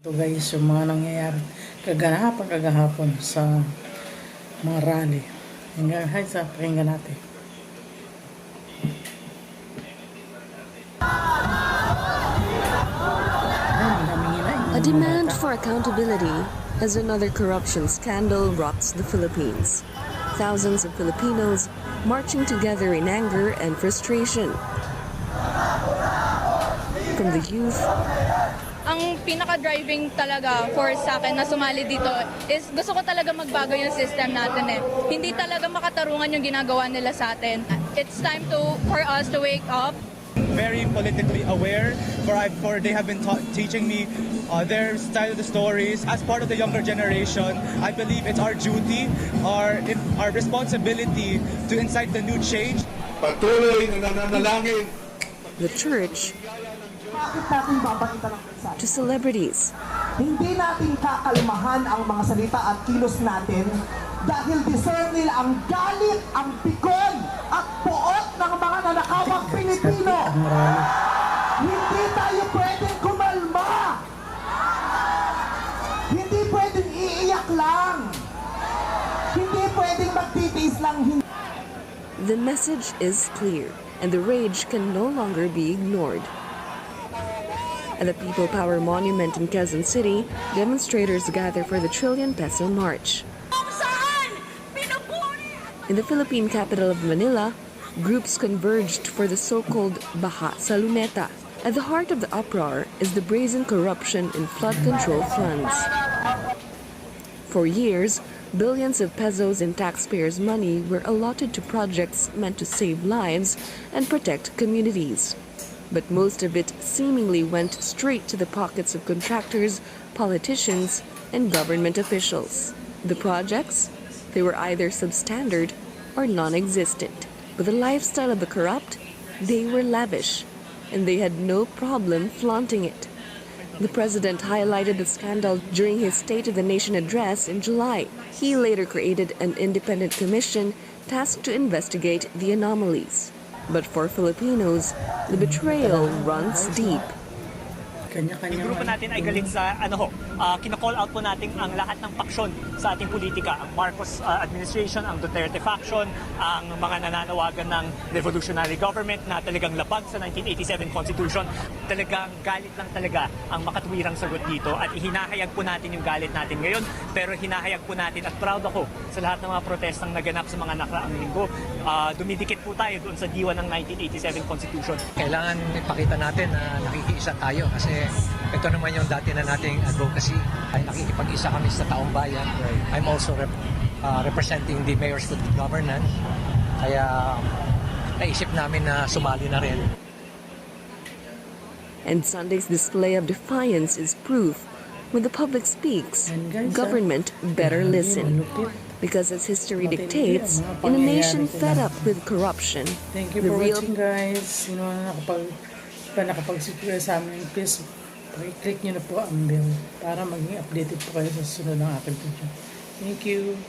Guys, yung mga nangyayari kagahapon kagahapon sa mga rally. Hanggang sa pakinggan natin. A demand for accountability as another corruption scandal rocks the Philippines. Thousands of Filipinos marching together in anger and frustration. From the youth ang pinaka-driving talaga force sa akin na sumali dito is gusto ko talaga magbago yung system natin eh. Hindi talaga makatarungan yung ginagawa nila sa atin. It's time to for us to wake up. very politically aware for I for they have been teaching me uh, their style of the stories as part of the younger generation I believe it's our duty our our responsibility to incite the new change Patuloy na nananalangin the church Bakit natin babakita ng mensahe? to celebrities. Hindi natin kakalmahan ang mga salita at kilos natin dahil deserve nila ang galit, ang pikon, at puot ng mga nanakawang Pilipino. Ang. Hindi tayo pwedeng kumalma. Hindi pwedeng iiyak lang. Hindi pwedeng magtitiis lang. The message is clear, and the rage can no longer be ignored. At the People Power Monument in Quezon City, demonstrators gather for the Trillion Peso March. In the Philippine capital of Manila, groups converged for the so-called Baha sa Luneta. At the heart of the uproar is the brazen corruption in flood control funds. For years, billions of pesos in taxpayers' money were allotted to projects meant to save lives and protect communities. But most of it seemingly went straight to the pockets of contractors, politicians, and government officials. The projects? They were either substandard or non existent. But the lifestyle of the corrupt? They were lavish, and they had no problem flaunting it. The president highlighted the scandal during his State of the Nation address in July. He later created an independent commission tasked to investigate the anomalies. But for Filipinos, the betrayal runs deep. Kanya-kanya. Yung grupo natin ay galit sa ano ho, uh, kina-call out po natin ang lahat ng paksyon sa ating politika. Ang Marcos ah, administration, ang Duterte faction, ang mga nananawagan ng revolutionary government na talagang labag sa 1987 Constitution. Talagang galit lang talaga ang makatuwirang sagot dito at ihinahayag po natin yung galit natin ngayon. Pero hinahayag po natin at proud ako sa lahat ng mga protestang naganap sa mga nakaraang linggo. Ah, dumidikit po tayo doon sa diwa ng 1987 Constitution. kailangan ipakita natin na nakikiisa tayo kasi ito naman yung dati na nating advocacy ay nakikipag-isa kami sa taong bayan. I'm also rep- uh, representing the Mayor's Good Governance kaya naisip namin na sumali na rin. And Sunday's display of defiance is proof when the public speaks, guys, government better listen. Because as history dictates, in a nation fed up with corruption, Thank you the for real watching guys. Na nakapag pa nakapag-subscribe sa amin, please click nyo na po ang bell para maging updated po kayo sa susunod ng aking video. Thank you.